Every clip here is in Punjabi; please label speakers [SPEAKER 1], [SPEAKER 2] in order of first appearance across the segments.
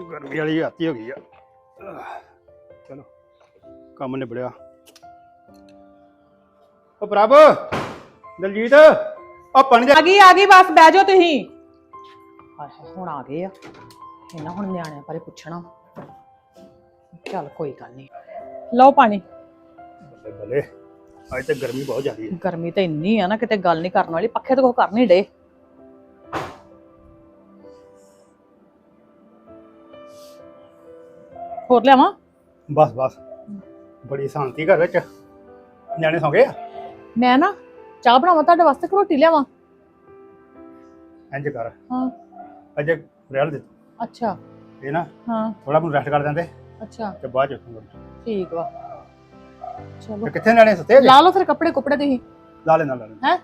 [SPEAKER 1] ਗਰਮੀ ਵਾਲੀ ਆਤੀ ਹੋ ਗਈ ਆ। ਚਲੋ ਕੰਮ ਨਿਬੜਿਆ। ਓ ਪ੍ਰਭ ਦਲਜੀਤ ਆ ਪਾਣੀ
[SPEAKER 2] ਆ ਗਈ ਆ ਗਈ ਬਸ ਬਹਿ ਜਾਓ ਤੁਸੀਂ। ਹਾਏ ਹਾਏ ਹੁਣ ਆ ਗਏ ਆ। ਇਹਨਾਂ ਹੁਣ ਨਿਆਣਿਆਂ ਬਾਰੇ ਪੁੱਛਣਾ। ਚੱਲ ਕੋਈ ਗੱਲ ਨਹੀਂ। ਲਓ ਪਾਣੀ।
[SPEAKER 1] ਬੱਲੇ ਬੱਲੇ ਅੱਜ ਤੇ ਗਰਮੀ ਬਹੁਤ ਜ਼ਿਆਦੀ ਹੈ
[SPEAKER 2] ਗਰਮੀ ਤਾਂ ਇੰਨੀ ਆ ਨਾ ਕਿਤੇ ਗੱਲ ਨਹੀਂ ਕਰਨ ਵਾਲੀ ਪੱਖੇ ਤੋਂ ਕੁਛ ਕਰ ਨਹੀਂ ਡੇ। ਹੋਰ ਲਿਆਵਾਂ?
[SPEAKER 1] ਬਸ ਬਸ। ਬੜੀ ਸ਼ਾਂਤੀ ਘਰ ਵਿੱਚ। ਨਿਆਣੇ ਸੌਂ ਗਏ ਆ?
[SPEAKER 2] ਮੈਂ ਨਾ ਚਾਹ ਬਣਾਵਾਂ ਤੁਹਾਡੇ ਵਾਸਤੇ ਕਿ ਰੋਟੀ ਲਿਆਵਾਂ?
[SPEAKER 1] ਇੰਜ ਕਰ।
[SPEAKER 2] ਹਾਂ।
[SPEAKER 1] ਅਜੇ ਰਹਿਣ ਦੇ।
[SPEAKER 2] ਅੱਛਾ।
[SPEAKER 1] ਇਹ ਨਾ
[SPEAKER 2] ਹਾਂ।
[SPEAKER 1] ਥੋੜਾ ਮੈਨੂੰ ਰੈਸਟ ਕਰ ਦਿੰਦੇ।
[SPEAKER 2] ਅੱਛਾ।
[SPEAKER 1] ਤੇ ਬਾਅਦ ਚ ਉੱਠੂਗਾ
[SPEAKER 2] ਠੀਕ ਵਾ। ਚਲੋ।
[SPEAKER 1] ਤੇ ਕਿੱਥੇ ਨਿਆਣੇ ਸੁੱਤੇ ਜੇ
[SPEAKER 2] ਲਾ ਲਓ ਫਿਰ ਕੱਪੜੇ ਕੁਪੜੇ ਤੁਸੀਂ।
[SPEAKER 1] ਲਾ ਲੈਣਾ ਲਾ ਲੈਣਾ।
[SPEAKER 2] ਹੈ?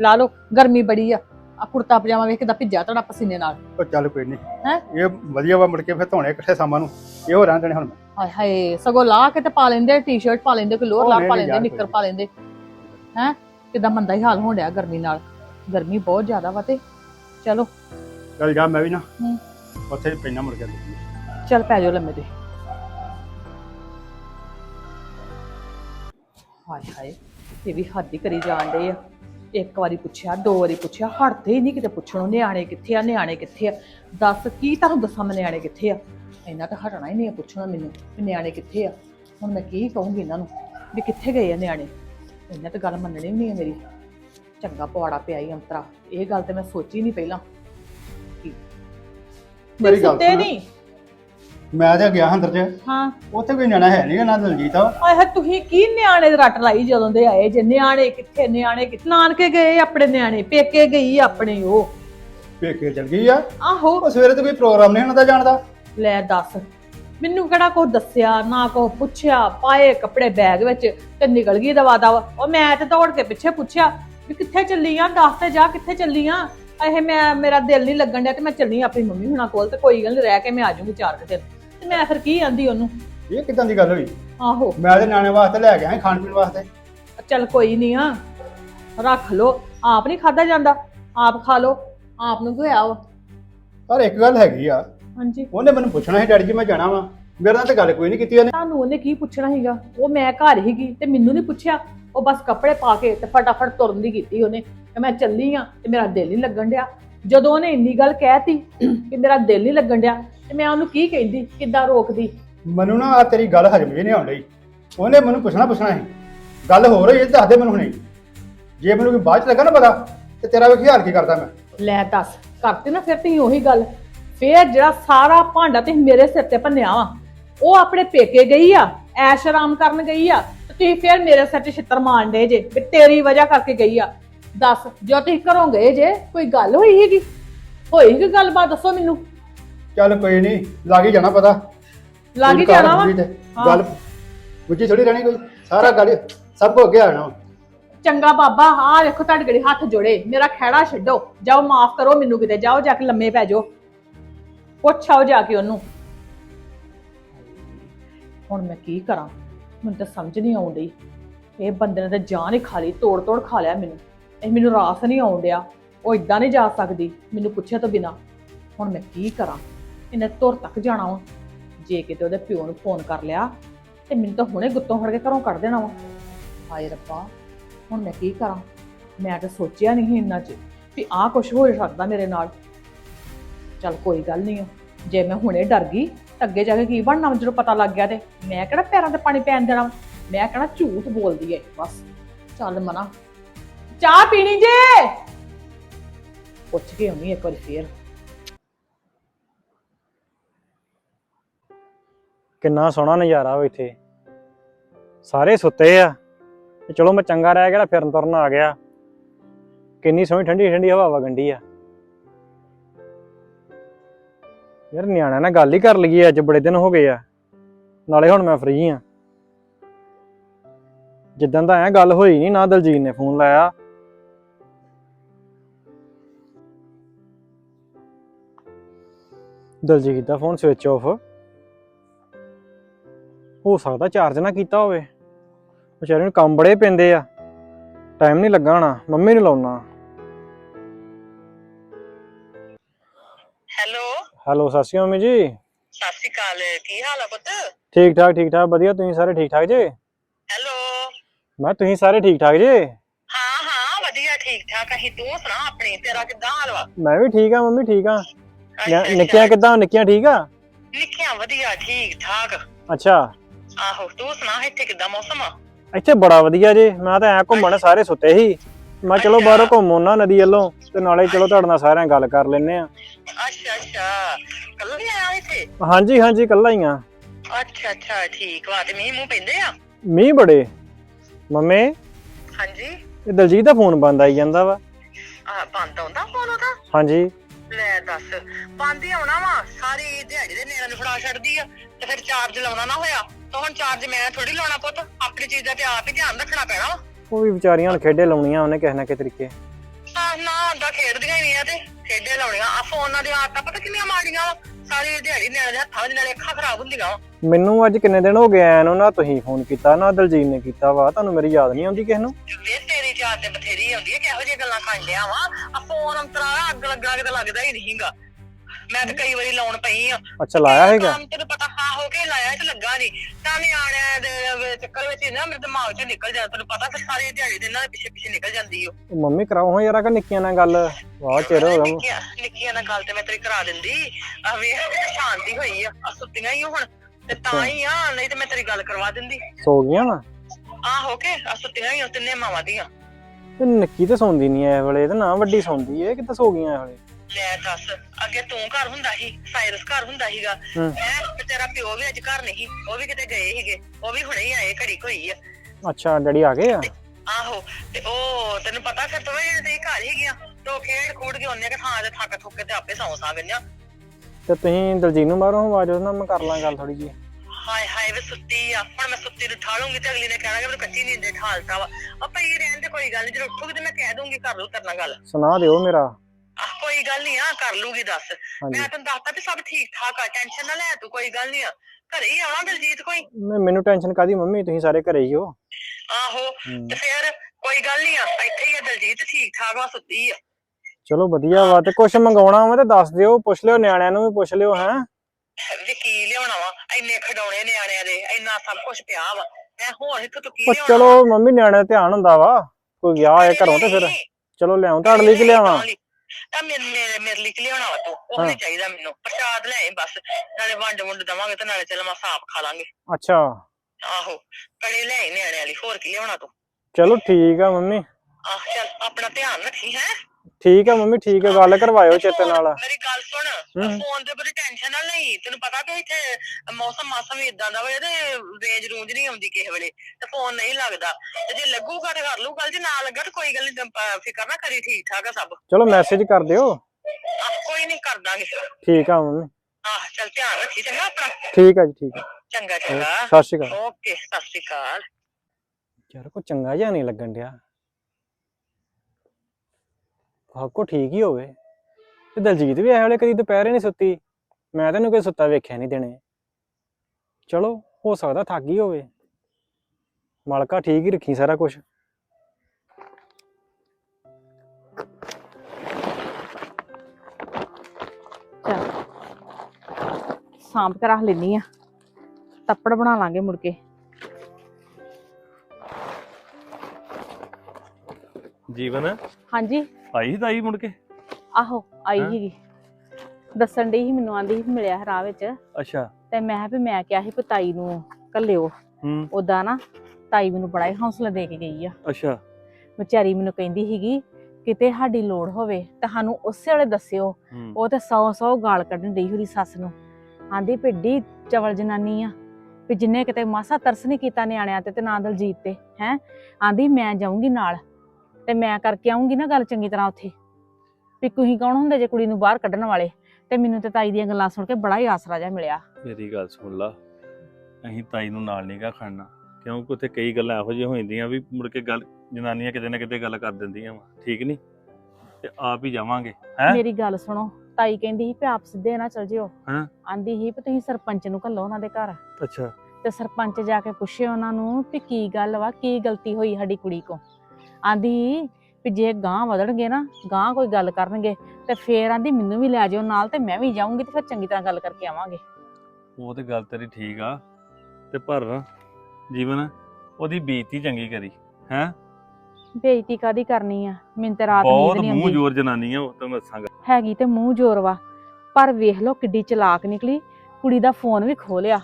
[SPEAKER 2] ਲਾ ਲਓ। ਗਰਮੀ ਬੜੀ ਆ। ਆ ਕੁੜਤਾ ਪਜਾਮਾ ਵੇਖ ਕਿਦਾਂ ਭਿੱਜਿਆ ਤੁਹਾਡਾ ਪਸੀਨੇ ਨਾਲ।
[SPEAKER 1] ਉਹ ਚੱਲ ਕੋਈ ਨਹੀਂ
[SPEAKER 2] ਹੈਂ?
[SPEAKER 1] ਇਹ ਵਧੀਆ ਵਾ ਮੁੜ ਕੇ ਫਿਰ ਧੋਣੇ ਇਕੱਠੇ ਸਾਮਾਂ ਨੂੰ। ਇਹ ਹੋ ਰਹਿਣ ਦੇਣੇ ਹੁਣ।
[SPEAKER 2] ਹਾਏ ਹਾਏ ਸਗੋਂ ਲਾ ਕੇ ਤੇ ਪਾ ਲੈਂਦੇ ਟੀ-ਸ਼ਰਟ ਪਾ ਲੈਂਦੇ ਕੋਈ ਲੋਅਰ ਲਾ ਪਾ ਲੈਂਦੇ ਨਿੱਕਰ ਪਾ ਲੈਂਦੇ। ਹੈ? ਕਿਦਾਂ ਮੰਦਾ ਹੀ ਹਾਲ ਹੋਣ ਡਿਆ ਗਰਮੀ ਨਾਲ। ਗਰਮੀ ਬਹੁਤ ਜ਼ਿਆਦਾ ਵਾ ਤੇ। ਚਲੋ।
[SPEAKER 1] ਚੱਲ ਜਾ ਮੈਂ ਵੀ ਨਾ।
[SPEAKER 2] ਹੂੰ।
[SPEAKER 1] ਉੱਥੇ ਪੈਣਾ ਮੁੜ ਕੇ।
[SPEAKER 2] ਚੱਲ ਪੈ ਜਾਓ ਲੰਮੇ ਤੇ। ਹਾਏ ਹਾਏ ਇਹ ਵੀ ਹੱਦ ਹੀ ਕਰੀ ਜਾਣ ਡੇ ਆ। ਇੱਕ ਵਾਰੀ ਪੁੱਛਿਆ ਦੋ ਵਾਰੀ ਪੁੱਛਿਆ ਹਟਦੇ ਹੀ ਨਹੀਂ ਕਿਤੇ ਪੁੱਛਣੋਂ ਨਿਆਣੇ ਕਿੱਥੇ ਆ ਨਿਆਣੇ ਕਿੱਥੇ ਆ? ਦੱਸ ਕੀ ਤੁਹਾਨੂੰ ਦੱਸਾਂ ਮੈਂ ਨਿਆਣੇ ਕਿੱਥੇ ਆ? ਇਹਨਾਂ ਤਾਂ ਹਟਣਾ ਹੀ ਨਹੀਂ ਆ ਪੁੱਛਣਾ ਮੈਨੂੰ ਵੀ ਨਿਆਣੇ ਕਿੱਥੇ ਆ? ਹੁਣ ਮੈਂ ਕੀ ਕਹੂੰਗੀ ਇਹਨਾਂ ਨੂੰ ਵੀ ਕਿੱਥੇ ਗਏ ਆ ਨਿਆਣੇ? ਇਹਨਾਂ ਤਾਂ ਗੱਲ ਮੰਨਣੀ ਵੀ ਨਹੀਂ ਆ ਮੇਰੀ। ਚੰਗਾ ਪਵਾੜਾ ਪਿਆ ਹੀ ਅੰਤਰਾ। ਇਹ ਗੱਲ ਤੇ ਮੈਂ ਸੋਚੀ ਨਹੀਂ ਪਹਿਲਾਂ।
[SPEAKER 1] ਮੇਰੀ ਗੱਲ ਸੁਣ।
[SPEAKER 2] ਨਹੀਂ?
[SPEAKER 1] ਮੈਂ ਤੇ ਗਿਆ ਅੰਦਰ ਚ।
[SPEAKER 2] ਹਾਂ।
[SPEAKER 1] ਉੱਥੇ ਕੋਈ ਨਿਆਣਾ ਹੈ ਨਹੀਂ ਨਾ ਦਲਜੀਤ। ਆ
[SPEAKER 2] ਆਏ ਹੈ ਤੁਸੀਂ ਕੀ ਨਿਆਣੇ ਦੇ ਰੱਟ ਲਾਈ ਜਦੋਂ ਦੇ ਆਏ? ਜੇ ਨਿਆਣੇ ਕਿੱਥੇ ਨਿਆਣੇ ਕਿੱਥੇ? ਨਾਨਕੇ ਗਏ ਆਪਣੇ ਨਿਆਣੇ ਪੇਕੇ ਗਈ ਆਪਣੇ ਉਹ।
[SPEAKER 1] ਪੇਕੇ ਚਲ ਗਈ ਆ।
[SPEAKER 2] ਆਹੋ।
[SPEAKER 1] ਉਹ ਸਵੇਰੇ ਤੇ ਕੋਈ ਪ੍ਰੋਗਰਾਮ ਨਹੀਂ ਉਹਨਾਂ ਦਾ ਜਾਣ ਦਾ।
[SPEAKER 2] ਲੈ ਦੱਸ ਮੈਨੂੰ ਕਿਹੜਾ ਕੁਛ ਦੱਸਿਆ ਨਾ ਕੋ ਪੁੱਛਿਆ ਪਾਏ ਕੱਪੜੇ ਬੈਗ ਵਿੱਚ ਤੇ ਨਿਕਲ ਗਈ ਦਵਾ ਦਵਾ। ਉਹ ਮੈਂ ਤੇ ਦੌੜ ਕੇ ਪਿੱਛੇ ਪੁੱਛਿਆ ਵੀ ਕਿੱਥੇ ਚੱਲੀ ਆ? ਦੱਸ ਤੇ ਜਾ ਕਿੱਥੇ ਚੱਲੀ ਆ? ਇਹ ਮੈਂ ਮੇਰਾ ਦਿਲ ਨਹੀਂ ਲੱਗਣ ਡਿਆ ਤੇ ਮੈਂ ਚੱਲੀ ਆਂ ਆਪਣੀ ਮੰਮੀ ਹੁਣਾਂ ਕੋਲ ਤੇ ਕੋਈ ਗੱਲ ਨੀ ਰਹਿ ਕੇ ਮੈਂ ਆ ਜਾਊਂਗੀ ਚਾਰ ਕੁ ਦਿਨ। ਤੇ ਮੈਂ ਫਿਰ ਕੀ ਆਂਦੀ ਉਹਨੂੰ?
[SPEAKER 1] ਇਹ ਕਿਦਾਂ ਦੀ ਗੱਲ ਹੋਈ?
[SPEAKER 2] ਆਹੋ।
[SPEAKER 1] ਮੈਂ ਤੇ ਨਿਆਣੇ ਵਾਸਤੇ ਲੈ ਕੇ ਆਇਆ ਖਾਣ ਪੀਣ ਵਾਸਤੇ।
[SPEAKER 2] ਚੱਲ ਕੋਈ ਨਹੀਂ ਆ ਰੱਖ ਲੋ ਆਪ ਨਹੀਂ ਖਾਦਾ ਜਾਂਦਾ? ਆਪ ਖਾ ਲੋ ਆਪ ਨੂੰ ਕੋਈ ਆਵ
[SPEAKER 1] ਪਰ ਇੱਕ ਗੱਲ ਹੈਗੀ ਆ
[SPEAKER 2] ਹਾਂਜੀ।
[SPEAKER 1] ਉਹਨੇ ਮੈਨੂੰ ਪੁੱਛਣਾ ਸੀ ਡੈਡੀ ਜੀ ਮੈਂ ਜਾਣਾ ਵਾ। ਮੇਰੇ ਨਾਲ ਤੇ ਗੱਲ ਕੋਈ ਨਹੀਂ ਕੀਤੀ ਉਹਨੇ।
[SPEAKER 2] ਤੁਹਾਨੂੰ ਉਹਨੇ ਕੀ ਪੁੱਛਣਾ ਸੀਗਾ? ਉਹ ਮੈਂ ਘਰ ਹੀਗੀ ਤੇ ਮੈਨੂੰ ਨਹੀਂ ਪੁੱਛਿਆ। ਉਹ ਬਸ ਕੱਪੜੇ ਪਾ ਕੇ ਤੇ ਫਟਾਫਟ ਤੁਰਨ ਦੀ ਕੀਤੀ ਉਹਨੇ। ਕਿ ਮੈਂ ਚੱਲੀ ਆ ਤੇ ਮੇਰਾ ਦਿਲ ਨਹੀਂ ਲੱਗਣ ਡਿਆ। ਜਦੋਂ ਉਹਨੇ ਇੰਨੀ ਗੱਲ ਕਹਿਤੀ ਕਿ ਮੇਰਾ ਦਿਲ ਨਹੀਂ ਲੱਗਣ ਡਿਆ ਤੇ ਮੈਂ ਉਹਨੂੰ ਕੀ ਕਹਿੰਦੀ ਕਿੱਦਾਂ ਰੋਕਦੀ?
[SPEAKER 1] ਮੈਨੂੰ ਨਾ ਆ ਤੇਰੀ ਗੱਲ ਹਜਮ ਹੀ ਨਹੀਂ ਆਉਣ ਡਈ। ਉਹਨੇ ਮੈਨੂੰ ਪੁੱਛਣਾ ਪੁੱਛਣਾ ਸੀ। ਗੱਲ ਹੋ ਰਹੀ ਹੈ ਦੱਸ ਦੇ ਮੈਨੂੰ ਹੁਣੇ। ਜੇ ਮੈਨੂੰ ਕੋਈ ਬਾਅਦ ਚ ਲੱਗਾ ਨਾ ਪਤਾ ਤੇ ਤੇਰਾ ਵੀ ਖਿਆਲ ਕੀ ਕਰਦਾ ਮੈਂ?
[SPEAKER 2] ਲੈ ਦੱਸ ਕਰਤੀ ਨਾ ਫਿਰ ਤੁਸੀਂ ਉਹੀ ਗੱਲ। ਫੇਰ ਜਿਹੜਾ ਸਾਰਾ ਭਾਂਡਾ ਤੇ ਮੇਰੇ ਸਿਰ ਤੇ ਭੰਨਿਆ ਵਾ ਉਹ ਆਪਣੇ ਪੇਕੇ ਗਈ ਆ ਐਸ਼ ਆਰਾਮ ਕਰਨ ਗਈ ਆ ਤੇ ਤੁਸੀਂ ਫੇਰ ਮੇਰੇ ਸਿਰ ਤੇ ਛਿੱਤਰ ਮਾਰਨ ਡੇ ਜੇ ਵੀ ਤੇਰੀ ਵਜ੍ਹਾ ਕਰਕੇ ਗਈ ਆ। ਦੱਸ ਜੋ ਤੁਸੀਂ ਘਰੋਂ ਗਏ ਜੇ ਕੋਈ ਗੱਲ ਹੋਈ ਹੈਗੀ ਹੋਈ ਕਿ ਗੱਲਬਾਤ ਦੱਸੋ ਮੈਨੂੰ।
[SPEAKER 1] ਚੱਲ ਕੋਈ ਨਹੀਂ ਲੱਗ ਹੀ ਜਾਣਾ ਪਤਾ।
[SPEAKER 2] ਲੱਗ ਹੀ
[SPEAKER 1] ਕੋਈ
[SPEAKER 2] ਜਾਣਾ ਵਾ?
[SPEAKER 1] ਤੇ। ਗੱਲ ਬੁੱਝੀ ਥੋੜੀ ਰਹਿਣੀ ਕੋਈ। ਸਾਰਾ ਗੱਲ ਸਭ ਕੋ ਅੱਗੇ ਆਣਾ
[SPEAKER 2] ਚੰਗਾ ਬਾਬਾ ਆਹ ਵੇਖੋ ਤੁਹਾਡੇ ਗੜੇ ਹੱਥ ਜੋੜੇ। ਮੇਰਾ ਖਹਿੜਾ ਛੱਡੋ। ਜਾਓ ਮਾਫ ਕਰੋ ਮੈਨੂੰ ਕਿਤੇ। ਜਾਓ ਜਾ ਕੇ ਲੰਮੇ ਪੈ ਜਾਓ। ਪੁੱਛ ਆਓ ਜਾ ਕੇ ਉਹਨੂੰ। ਹੁਣ ਮੈਂ ਕੀ ਕਰਾਂ? ਮੈਨੂੰ ਤਾਂ ਸਮਝ ਨਹੀਂ ਆਉਣ ਡਈ। ਇਹ ਬੰਦੇ ਨੇ ਤਾਂ ਜਾਨ ਹੀ ਖਾ ਲਈ ਤੋੜ ਤੋੜ ਖਾ ਲਿਆ ਮੈਨੂੰ। ਇਹ ਮੈਨੂੰ ਰਾਸ ਨਹੀਂ ਆਉਣ ਡਿਆ। ਉਹ ਇਦਾਂ ਨਹੀਂ ਜਾ ਸਕਦੀ ਮੈਨੂੰ ਪੁੱਛਿਆ ਤੋਂ ਬਿਨਾ। ਹੁਣ ਮੈਂ ਕੀ ਕਰਾਂ? ਇਹਨੇ ਤੁਰ ਤੱਕ ਜਾਣਾ ਵਾ। ਜੇ ਕਿਤੇ ਉਹਦੇ ਪਿਓ ਨੂੰ ਫੋਨ ਕਰ ਲਿਆ, ਤੇ ਮੈਨੂੰ ਤਾਂ ਹੁਣੇ ਗੁੱਤੋਂ ਫੜ ਕੇ ਘਰੋਂ ਕੱਢ ਦੇਣਾ ਵਾ। ਹਾਏ ਰੱਬਾ, ਹੁਣ ਮੈਂ ਕੀ ਕਰਾਂ? ਮੈਂ ਤਾਂ ਸੋਚਿਆ ਨਹੀਂ ਸੀ ਇੰਨਾ ਚ ਵੀ ਆਹ ਕੁਝ ਹੋ ਸਕਦਾ ਮੇਰੇ ਨਾਲ। ਚੱਲ ਕੋਈ ਗੱਲ ਨਹੀਂ ਆ। ਜੇ ਮੈਂ ਹੁਣੇ ਡਰ ਗਈ, ਤਾਂ ਅੱਗੇ ਜਾ ਕੇ ਕੀ ਬਣਨਾ ਵਾ ਜਦੋਂ ਪਤਾ ਲੱਗ ਗਿਆ ਤੇ? ਮੈਂ ਕਿਹੜਾ ਪੈਰਾਂ ਤੇ ਪਾਣੀ ਪੈਣ ਦੇਣਾ ਵਾ? ਮੈਂ ਕਹਿਣਾ ਝੂਠ ਬੋਲਦੀ ਏ ਬਸ। ਚੱਲ ਮਨਾ। ਚਾਹ ਪੀਣੀ ਜੇ? ਪੁੱਛ ਕੇ ਆਉਣੀ ਇੱਕ ਵਾਰੀ ਫੇਰ।
[SPEAKER 3] ਕਿੰਨਾ ਸੋਹਣਾ ਨਜ਼ਾਰਾ ਵਾ ਇੱਥੇ। ਸਾਰੇ ਸੁੱਤੇ ਆ। ਤੇ ਚਲੋ ਮੈਂ ਚੰਗਾ ਰਹਿ ਗਿਆ, ਫਿਰਨ ਤੁਰਨ ਆ ਗਿਆ। ਕਿੰਨੀ ਸੋਹਣੀ ਠੰਡੀ ਠੰਡੀ ਹਵਾ ਵਗੰਡੀ ਆ। ਯਾਰ ਨਿਆਣਿਆਂ ਨਾਲ ਗੱਲ ਹੀ ਕਰ ਲਈਏ, ਅੱਜ ਬੜੇ ਦਿਨ ਹੋ ਗਏ ਆ। ਨਾਲੇ ਹੁਣ ਮੈਂ ਫ੍ਰੀ ਆ। ਜਿੱਦਾਂ ਦਾ ਆਇਆ ਗੱਲ ਹੋਈ ਨਹੀਂ ਨਾ ਦਲਜੀਤ ਨੇ ਫੋਨ ਲਾਇਆ। ਦਲਜੀਤ ਦਾ ਫੋਨ ਸਵਿਚ ਆਫ ਹੋ ਸਕਦਾ ਚਾਰਜ ਨਾ ਕੀਤਾ ਹੋਵੇ। ਵਿਚਾਰੇ ਨੂੰ ਕੰਮ ਬੜੇ ਪੈਂਦੇ ਆ। ਟਾਈਮ ਨਹੀਂ ਲੱਗਾ ਹੋਣਾ ਮੰਮੀ ਨੂੰ ਲਾਉਣਾ।
[SPEAKER 4] ਹੈਲੋ।
[SPEAKER 3] ਹੈਲੋ ਸਤਿ ਸ਼੍ਰੀ ਅਕਾਲ ਮੰਮੀ ਜੀ।
[SPEAKER 4] ਸਤਿ ਸ਼੍ਰੀ ਅਕਾਲ ਕੀ ਹਾਲ ਆ ਪੁੱਤ?
[SPEAKER 3] ਠੀਕ ਠਾਕ ਠੀਕ ਠਾਕ ਵਧੀਆ। ਤੁਸੀਂ ਸਾਰੇ ਠੀਕ ਠਾਕ ਜੇ?
[SPEAKER 4] ਹੈਲੋ।
[SPEAKER 3] ਮੈਂ ਤੁਸੀਂ ਸਾਰੇ ਠੀਕ ਠਾਕ ਜੇ?
[SPEAKER 4] ਹਾਂ ਹਾਂ ਵਧੀਆ ਠੀਕ ਠਾਕ ਅਸੀਂ ਤੂੰ ਸੁਣਾ ਆਪਣੀ ਤੇਰਾ ਕਿੱਦਾਂ ਹਾਲ ਵਾ?
[SPEAKER 3] ਮੈਂ ਵੀ ਠੀਕ ਆ ਮੰਮੀ ਠੀਕ ਆ। ਨਿੱਕੀਆਂ ਕਿੱਦਾਂ ਨਿੱਕੀਆਂ ਠੀਕ ਆ?
[SPEAKER 4] ਨਿੱਕੀਆਂ ਵਧੀਆ ਠੀਕ ਠਾਕ
[SPEAKER 3] ਅੱਛਾ।
[SPEAKER 4] ਆਹੋ ਤੂੰ ਸੁਣਾ ਇੱਥੇ ਕਿੱਦਾਂ ਮੌਸਮ ਆ?
[SPEAKER 3] ਇੱਥੇ ਬੜਾ ਵਧੀਆ ਜੇ ਮੈਂ ਤਾਂ ਐ ਘੁੰਮਣ ਸਾਰੇ ਸੁੱਤੇ ਸੀ। ਮੈਂ ਚਲੋ। ਬਾਹਰੋਂ ਘੁੰਮ ਆਉਣਾ ਨਦੀ ਵੱਲੋਂ ਤੇ ਨਾਲੇ ਚਲੋ ਤੁਹਾਡੇ ਨਾਲ ਸਾਰਿਆਂ ਗੱਲ ਕਰ ਲੈਨੇ ਆ
[SPEAKER 4] ਅੱਛਾ ਅੱਛਾ। ਕੱਲ ਵੀ ਆਇਆ ਇੱਥੇ?
[SPEAKER 3] ਹਾਂਜੀ ਹਾਂਜੀ ਕੱਲਾ ਹੀ ਆ।
[SPEAKER 4] ਅੱਛਾ ਅੱਛਾ ਠੀਕ ਵਾ ਤੇ ਮੀਂਹ ਮੂੰਹ ਪੈਂਦੇ ਆ?
[SPEAKER 3] ਮੀਂਹ ਬੜੇ। ਮੰਮੀ
[SPEAKER 4] ਹਾਂਜੀ।
[SPEAKER 3] ਇਹ ਦਲਜੀਤ ਦਾ ਫੋਨ ਬੰਦ ਆਈ ਜਾਂਦਾ ਵਾ।
[SPEAKER 4] ਆ ਬੰਦ ਆਉਂਦਾ ਫੋਨ ਉਹਦਾ?
[SPEAKER 3] ਹਾਂਜੀ।
[SPEAKER 4] ਲੈ ਦੱਸ। ਬੰਦ ਹੀ ਆਉਣਾ ਵਾ। ਸਾਰੀ ਦਿਹਾੜੀ ਦੇ ਨੇਰਾਂ ਨੂੰ ਫੜਾ ਛੱਡਦੀ ਆ ਤੇ ਫਿਰ ਚਾਰਜ ਲਾਉਣਾ ਨਾ ਹੋਇਆ। ਤਾਂ ਹੁਣ ਚਾਰਜ ਮੈਂ ਥੋੜੀ ਲਾਉਣਾ ਪੁੱਤ ਆਪਣੀ ਚੀਜ਼ ਦਾ ਤੇ ਆਪ ਹੀ ਧਿਆਨ ਰੱਖਣਾ ਪੈਣਾ ਵਾ।
[SPEAKER 3] ਉਹ ਵੀ ਵਿਚਾਰੀਆਂ ਹੁਣ ਖੇਡੇ ਲਾਉਣੀਆਂ ਉਹਨੇ ਕਿਸੇ ਨਾ ਕਿਸੇ ਤਰੀਕੇ।
[SPEAKER 4] ਆ ਨਾ ਆਂਦਾ ਖੇਡਦੀਆਂ ਹੀ ਨਹੀਂ ਆ ਤੇ ਖੇਡੇ ਲਾਉਣੀਆਂ। ਆ ਫੋਨਾਂ ਦੀ ਆਦਤਾਂ ਪਤਾ ਕਿੰਨੀਆਂ ਮਾੜੀਆਂ ਵਾ। ਸਾਰੀ ਦਿਹਾੜੀ ਨਿਆਣੇ ਦੇ ਹੱਥਾਂ ਦੇ ਨਾਲੇ ਅੱਖਾਂ ਖਰਾਬ ਹੁੰਦੀਆਂ ਵਾ।
[SPEAKER 3] ਮੈਨੂੰ ਅੱਜ ਕਿੰਨੇ ਦਿਨ ਹੋ ਗਏ ਆਇਆ ਨੂੰ ਨਾ ਤੁਸੀਂ ਫੋਨ ਕੀਤਾ ਨਾ ਦਲਜੀਤ ਨੇ ਕੀਤਾ ਵਾ। ਤੁਹਾਨੂੰ ਮੇਰੀ ਯਾਦ ਨਹੀਂ ਆਉਂਦੀ ਕਿਸੇ ਨੂੰ?
[SPEAKER 4] ਵੇ ਤੇਰੀ ਜਾਤ ਤੇ ਬਥੇਰੀ ਆਉਂਦੀ ਹੈ ਕਿਹੋ ਜਿਹੀਆਂ ਗੱਲਾਂ ਕਰਨ ਡਿਆ ਵਾ। ਆ ਫੋਨ ਅੰਤਰਾ ਅੱਗ ਲੱਗਣਾ ਕਿਤੇ ਲੱਗਦਾ ਹੀ ਨਹੀਂਗਾ। ਮੈਂ ਤਾਂ ਕਈ ਵਾਰੀ ਲਾਉਣ ਪਈ ਆ।
[SPEAKER 3] ਅੱਛਾ ਲਾਇਆ ਹੈਗਾ?
[SPEAKER 4] ਕੰਮ ਤੈਨੂੰ ਪਤਾ ਹਾਂ ਹੋ ਕੇ ਲਾਇਆ ਤੇ ਲੱਗਾ ਨਹੀਂ ਤਾਂ ਨਿਆਣਿਆਂ ਦੇ ਚੱਕਰ ਵਿੱਚ ਨਾ ਮੇਰੇ ਦਿਮਾਗ ਚੋਂ ਨਿਕਲ ਜਾਂਦਾ ਤੈਨੂੰ ਪਤਾ ਫਿਰ ਸਾਰੀ ਦਿਹਾੜੀ ਦੇ ਨਾਲ ਪਿੱਛੇ ਪਿੱਛੇ ਨਿਕਲ ਜਾਂਦੀ ਓ।
[SPEAKER 3] ਮੰਮੀ ਕਰਾਓ ਹਾਂ ਯਾਰਾ ਕਿ ਨਿੱਕੀਆਂ ਨਾਲ ਗੱਲ ਵਾਹ ਚਿਰ ਹੋ ਗਿਆ।
[SPEAKER 4] ਨਿੱਕੀਆਂ ਨਿੱਕੀਆਂ ਨਾਲ ਗੱਲ ਤੇ ਮੈਂ ਤੇਰੀ ਕਰਾ ਦਿੰਦੀ। ਆ ਵੇ ਸ਼ਾਂਤੀ ਹੋਈ ਆ ਆ ਸੁੱਤੀਆਂ ਹੀ ਹੁਣ। ਤੇ ਤਾਂ ਹੀ ਆ ਨਹੀਂ ਤੇ ਮੈਂ ਤੇਰੀ ਗੱਲ ਕਰਵਾ ਦਿੰਦੀ।
[SPEAKER 3] ਸੋ ਗਈਆਂ ਵਾ?
[SPEAKER 4] ਆ ਹੋ ਕੇ ਆ ਸੁੱਤੀਆਂ ਹੀ ਓ ਤਿੰਨੇ ਮਾਵਾਂ ਦੀਆਂ।
[SPEAKER 3] ਤੇ ਨਿੱਕੀ ਤੇ ਸੌਂਦੀ ਨਹੀਂ ਐ ਵੇਲੇ ਤੇ ਨਾ ਵੱਡੀ ਸੌਂਦੀ ਏ ਕਿੱਥੇ ਸੋ ਗਈਆਂ ਇਹ ਵੇਲੇ?
[SPEAKER 4] ਲੈ ਦੱਸ। ਅੱਗੇ ਤੂੰ ਘਰ ਹੁੰਦਾ ਸੀ ਸਾਇਰਸ ਘਰ ਹੁੰਦਾ ਸੀਗਾ।
[SPEAKER 3] ਹੂੰ।
[SPEAKER 4] ਤੇ ਤੇਰਾ ਪਿਓ ਵੀ ਅੱਜ ਘਰ ਨਹੀਂ ਉਹ ਵੀ ਕਿਤੇ ਗਏ ਸੀਗੇ ਉਹ ਵੀ ਹੁਣੇ ਹੀ ਆਏ ਘੜੀ ਕੋਈ ਆ।
[SPEAKER 3] ਅੱਛਾ ਡੈਡੀ ਆ ਗਏ ਆ?
[SPEAKER 4] ਆਹੋ ਤੇ ਉਹ ਤੈਨੂੰ ਪਤਾ ਫਿਰ ਤੂੰ ਵੀ ਤੇ ਘਰ ਹੀ ਗਿਆ ਤੇ ਖੇਡ ਖੂਡ ਕੇ ਉਹਨੇ ਕਿ ਥਾਂ ਤੇ ਥੱਕ ਥੁੱਕ ਕੇ ਤੇ ਆਪੇ ਸੌਂ ਸਾ ਗਈਆਂ।
[SPEAKER 3] ਤੇ ਤੁਸੀਂ ਦਲਜੀਤ ਨੂੰ ਮਾਰੋ ਆਵਾਜ਼ ਉਹਦੇ ਨਾਲ ਮੈਂ ਕਰ ਲਾਂ ਗੱਲ ਥੋੜੀ ਜੀ
[SPEAKER 4] ਹਾਏ ਹਾਏ ਵੇ ਸੁੱਤੀ ਆ ਹੁਣ ਮੈਂ ਸੁੱਤੀ ਨੂੰ ਠਾਲੂੰਗੀ ਤੇ ਅਗਲੀ ਨੇ ਕਹਿਣਾ ਕਿ ਮੈਨੂੰ ਕੱਚੀ ਨੀਂਦ ਦੇ ਠਾਲਤਾ ਵਾ। ਆਪਾਂ ਇਹ ਰਹਿਣ ਦੇ ਕੋਈ ਗੱਲ ਨਹੀਂ ਜਦੋਂ ਉੱਠੂਗੀ ਤੇ ਮੈਂ ਕਹਿ ਦੂੰਗੀ ਕਰ ਲੂ ਤੇਰੇ ਨਾਲ ਗੱਲ।
[SPEAKER 3] ਸੁਣਾ ਦਿਓ ਮੇਰਾ।
[SPEAKER 4] ਕੋਈ ਗੱਲ ਨਹੀਂ ਆ ਕਰ ਲੂਗੀ ਦੱਸ।
[SPEAKER 3] ਹਾਂਜੀ।
[SPEAKER 4] ਮੈਂ ਤੈਨੂੰ ਦੱਸਤਾ ਵੀ ਸਭ ਠੀਕ ਠਾਕ ਆ ਟੈਨਸ਼ਨ ਨਾ ਲੈ ਤੂੰ ਕੋਈ ਗੱਲ ਨਹੀਂ ਆ। ਘਰੇ ਹੀ ਦਲਜੀਤ ਕੋਈ?
[SPEAKER 3] ਮੈਂ- ਮੈਨੂੰ ਟੈਨਸ਼ਨ ਕਾਦੀ ਮੰਮੀ ਤੁਸੀਂ ਸਾਰੇ ਘਰੇ ਹੀ ਹੋ।
[SPEAKER 4] ਆਹੋ। ਤੇ ਫਿਰ ਕੋਈ ਗੱਲ ਨਹੀਂ ਆ ਇੱਥੇ ਹੀ ਆ ਦਲਜੀਤ ਠੀਕ ਠਾਕ ਆ ਸੁੱਤੀ ਆ।
[SPEAKER 3] ਚਲੋ ਵਧੀਆ ਵਾ ਤੇ ਕੁਛ ਮੰਗਾਉਣਾ ਵਾ ਤੇ ਦੱਸ ਦਿਓ ਪੁੱਛ ਲਿਓ ਨਿਆਣਿਆਂ ਨੂੰ ਵੀ ਪੁੱਛ ਲਿਓ ਹੈਂ।
[SPEAKER 4] ਵੀ ਕੀ ਲਿਆਉਣਾ ਵਾ ਇੰਨੇ ਖਡਾਉਣੇ ਨਿਆਣਿਆਂ ਦੇ ਇੰਨਾ ਸਭ ਕੁਝ ਪਿਆ ਵਾ। ਮੈਂ ਹੁਣ ਇੱਥੋਂ ਤੂੰ ਕੀ ਲਿਆਉਣਾ
[SPEAKER 3] ਚਲੋ ਮੰਮੀ ਨਿਆਣਿਆਂ ਦਾ ਧਿਆਨ ਹੁੰਦਾ ਵਾ ਕੋਈ ਗਿਆ ਹੈ ਘਰੋਂ ਤੇ ਫਿਰ। ਚਲੋ ਲਿਆਉਂ ਤੁਹਾਡੇ ਲਈ ਕਿ ਲਿਆਵਾਂ?
[SPEAKER 4] ਤਾਂ ਮੇਰੇ ਮੇਰੇ ਮੇਰੇ ਲਈ ਲਿਆਉਣਾ ਵਾ ਤੂੰ। ਉਹ। ਨਹੀਂ ਚਾਹੀਦਾ ਮੈਨੂੰ। ਪ੍ਰਸ਼ਾਦ ਲੈ ਆਈ ਬਸ। ਨਾਲੇ ਵੰਡ ਵੰਡ ਦਵਾਂਗੇ ਤੇ ਨਾਲੇ ਚੱਲ ਮੈਂ ਸਾਪ ਖਾ ਲਾਂਗੇ।
[SPEAKER 3] ਅੱਛਾ।
[SPEAKER 4] ਆਹੋ। ਕੜੇ ਲੈ ਆਈ ਨਿਆਣੇ ਵਾਲੀ। ਹੋਰ ਕੀ ਲਿਆਉਣਾ ਤੂੰ?
[SPEAKER 3] ਚਲੋ ਠੀਕ ਆ ਮੰਮੀ।
[SPEAKER 4] ਆਹ ਚੱਲ ਆਪਣਾ ਧਿਆਨ ਰੱਖੀ ਹੈ।
[SPEAKER 3] ਠੀਕ ਆ ਮੰਮੀ ਠੀਕ ਆ ਗੱਲ ਕਰਵਾਇਓ ਚੇਤੇ ਨਾਲ।
[SPEAKER 4] ਮੇਰੀ ਗੱਲ ਸੁਣ। ਫੋਨ ਦੇ ਬੜੀ ਟੈਨਸ਼ਨ ਨਾਲ ਨਹੀਂ ਤੈਨੂੰ ਪਤਾ ਕਿ ਇੱਥੇ ਮੌਸਮ ਮਾਸਮ ਵੀ ਇਦਾਂ ਦਾ ਵਾ ਤੇ ਰੇਂਜ ਰੂੰਜ ਨਹੀਂ ਆਉਂਦੀ ਕਿਸੇ ਵੇਲੇ ਤੇ ਫੋਨ ਨਹੀਂ ਲੱਗਦਾ। ਤੇ ਜੇ ਲੱਗੂਗਾ ਤੇ ਕਰ ਲੂ ਗੱਲ ਜੇ ਨਾ ਲੱਗਾ ਤਾਂ ਕੋਈ ਗੱਲ ਨਹੀਂ ਫਿਕਰ ਨਾ ਕਰੀ ਠੀਕ ਠਾਕ ਆ ਸਭ।
[SPEAKER 3] ਚਲੋ ਮੈਸੇਜ ਕਰ ਦਿਓ।
[SPEAKER 4] ਕੋਈ ਨਹੀਂ ਕਰ ਦਾਂਗੇ।
[SPEAKER 3] ਠੀਕ ਆ ਮੰਮੀ।
[SPEAKER 4] ਆਹ ਚੱਲ ਧਿਆਨ ਰੱਖੀ ਚੰਗਾ ਆਪਣਾ।
[SPEAKER 3] ਠੀਕ ਆ ਜੀ ਠੀਕ ਆ।
[SPEAKER 4] ਚੰਗਾ ਚੰਗਾ।
[SPEAKER 3] ਸਤਿ ਸ਼੍ਰੀ ਅਕਾਲ।
[SPEAKER 4] ਓਕੇ ਸਤਿ ਸ਼੍ਰੀ ਅਕਾਲ।
[SPEAKER 3] ਯਾਰ ਕੋ ਚੰਗਾ ਜਿਹਾ ਨਹੀਂ ਲੱਗਣ ਡਿਆ। ਕੋ ਠੀਕ ਹੀ ਹੋਵੇ। ਤੇ ਦਲਜੀਤ ਵੀ ਇਹ ਵੇਲੇ ਕਦੀ ਦੁਪਹਿਰੇ ਨਹੀਂ ਸੁੱਤੀ। ਮੈਂ ਤੈਨੂੰ ਕੋਈ ਸੁੱਤਾ ਵੇਖਿਆ ਨਹੀਂ ਦਿਨੇ। ਚਲੋ ਹੋ ਸਕਦਾ ਥੱਕ ਗਈ ਹੋਵੇ। ਮਾਲਕਾ ਠੀਕ ਹੀ ਰੱਖੀ ਸਾਰਾ ਕੁਝ
[SPEAKER 5] ਚੱਲ। ਸਾਂਭ ਕੇ ਰੱਖ ਲੈਣੀ ਆ। ਤੱਪੜ ਬਣਾ ਲਾਂਗੇ ਮੁੜ ਕੇ।
[SPEAKER 6] ਜੀਵਨ?
[SPEAKER 5] ਹਾਂਜੀ।
[SPEAKER 6] ਆਈ ਸੀ ਤਾਈ ਮੁੜ ਕੇ?
[SPEAKER 5] ਆਹੋ ਆਈ
[SPEAKER 6] ਹੈਂ?
[SPEAKER 5] ਹੀਗੀ ਦੱਸਣ ਡਈ ਸੀ ਮੈਨੂੰ ਆਂਦੀ ਸੀ ਮਿਲਿਆ ਸੀ ਰਾਹ ਵਿੱਚ।
[SPEAKER 6] ਅੱਛਾ।
[SPEAKER 5] ਤੇ ਮੈਂ ਕਿਹਾ ਵੀ ਮੈਂ ਕਿਹਾ ਸੀ ਵੀ ਤਾਈ ਨੂੰ ਕੱਲਿਓ
[SPEAKER 6] ਹੂੰ।
[SPEAKER 5] ਉਦਾਂ ਨਾ ਤਾਈ ਮੈਨੂੰ ਬੜਾ ਹੀ ਹੌਸਲਾ ਦੇ ਕੇ ਗਈ ਆ।
[SPEAKER 6] ਅੱਛਾ।
[SPEAKER 5] ਵਿਚਾਰੀ ਮੈਨੂੰ ਕਹਿੰਦੀ ਸੀਗੀ ਕਿਤੇ ਸਾਡੀ ਲੋੜ ਹੋਵੇ ਤਾਂ ਸਾਨੂੰ ਉਸੇ ਵੇਲੇ ਦੱਸਿਓ।
[SPEAKER 6] ਹੂੰ।
[SPEAKER 5] ਉਹ ਤੇ ਸੌ ਸੌ ਗਾਲ ਕੱਢਣ ਡਈ ਉਹਦੀ ਸੱਸ ਨੂੰ। ਆਂਦੀ ਪਿੱਡੀ ਚਵਲ ਜਨਾਨੀ ਆ। ਵੀ ਜਿੰਨੇ ਕਿਤੇ ਮਾਸਾ ਤਰਸ ਨਹੀਂ ਕੀਤਾ ਨਿਆਣਿਆਂ ਤੇ ਤੇ ਨਾ ਦਲਜੀਤ ਤੇ ਹੈ? ਆਂਦੀ ਮੈਂ ਜਾਊਂਗੀ ਨਾਲ। ਤੇ ਮੈਂ ਕਰਕੇ ਆਉਂਗੀ ਨਾ ਗੱਲ ਚੰਗੀ ਤਰ੍ਹਾਂ ਉੱਥੇ। ਵੀ ਤੁਸੀਂ ਕੌਣ ਹੁੰਦੇ ਜੇ ਕੁੜੀ ਨੂੰ ਬਾਹਰ ਕੱਢਣ ਵਾਲੇ? ਤੇ ਮੈਨੂੰ ਤੇ ਤਾਈ ਦੀਆਂ ਗੱਲਾਂ ਸੁਣ ਕੇ ਬੜਾ ਹੀ ਆਸਰਾ ਜਿਹਾ ਮਿਲਿਆ।
[SPEAKER 6] ਮੇਰੀ ਗੱਲ ਸੁਣ ਲਾ। ਅਸੀਂ ਤਾਈ ਨੂੰ ਨਾਲ ਨਹੀਂਗਾ ਖੜਨਾ। ਕਿਉਂਕਿ ਉੱਥੇ ਕਈ ਗੱਲਾਂ ਇਹੋ ਜਿਹੀਆਂ ਹੋ ਜਾਂਦੀਆਂ ਵੀ ਮੁੜ ਕੇ ਗੱਲ ਜਨਾਨੀਆਂ ਕਿਤੇ ਨਾ ਕਿਤੇ ਗੱਲ ਕਰ ਦਿੰਦੀਆਂ ਵਾ। ਠੀਕ ਨਹੀਂ ਤੇ ਆਪ ਹੀ ਜਾਵਾਂਗੇ। ਹੈਂ?
[SPEAKER 5] ਮੇਰੀ ਗੱਲ ਸੁਣੋ। ਤਾਈ ਕਹਿੰਦੀ ਸੀ ਵੀ ਆਪ ਸਿੱਧੇ ਨਾ ਚਲ ਜਿਓ।
[SPEAKER 6] ਹਾਂ।
[SPEAKER 5] ਆਂਦੀ ਸੀ ਵੀ ਤੁਸੀਂ ਸਰਪੰਚ ਨੂੰ ਘੱਲੋ ਉਹਨਾਂ ਦੇ ਘਰ।
[SPEAKER 6] ਅੱਛਾ।
[SPEAKER 5] ਤੇ ਸਰਪੰਚ ਜਾ ਕੇ ਪੁੱਛੇ ਉਹਨਾਂ ਨੂੰ ਵੀ ਕੀ ਗੱਲ ਵਾ ਕੀ ਗਲਤੀ ਹੋਈ ਸਾਡੀ ਕੁੜੀ ਕੋ ਆਂਦੀ ਵੀ ਜੇ ਗਾਂ ਵਧਣਗੇ ਨਾ ਗਾਂ ਕੋਈ ਗੱਲ ਕਰਨਗੇ ਤੇ ਫੇਰ ਆਂਦੀ ਮੈਨੂੰ ਵੀ ਲੈ ਜਾਓ ਨਾਲ ਤੇ ਮੈਂ ਵੀ ਜਾਊਂਗੀ ਤੇ ਫਿਰ ਚੰਗੀ ਤਰ੍ਹਾਂ ਗੱਲ ਕਰਕੇ ਆਵਾਂਗੇ।
[SPEAKER 6] ਉਹ ਤੇ ਗੱਲ ਤੇਰੀ ਠੀਕ ਆ ਤੇ ਪਰ ਜੀਵਨ ਉਹਦੀ ਬੇਇੱਜ਼ਤੀ ਚੰਗੀ ਕਰੀ ਹੈ?
[SPEAKER 5] ਬੇਇੱਜ਼ਤੀ ਕਾਦੀ ਕਰਨੀ ਆ? ਮੈਨੂੰ ਤੇ ਰਾਤ
[SPEAKER 6] ਬਹੁਤ
[SPEAKER 5] ਨੀਂਦ ਨਹੀਂ
[SPEAKER 6] ਮੂੰਹ
[SPEAKER 5] ਆਉਂਦੀ।
[SPEAKER 6] ਜ਼ੋਰ ਜਨਾਨੀ ਆ ਉਹ ਤਾਂ ਮੈਂ ਦੱਸਾਂਗਾ।
[SPEAKER 5] ਹੈਗੀ ਤੇ ਮੂੰਹ ਜ਼ੋਰ ਵਾ ਪਰ ਵੇਖ ਲਓ ਕਿੱਡੀ ਚਲਾਕ ਨਿਕਲੀ ਕੁੜੀ ਦਾ ਫੋਨ ਵੀ ਖੋ ਲਿਆ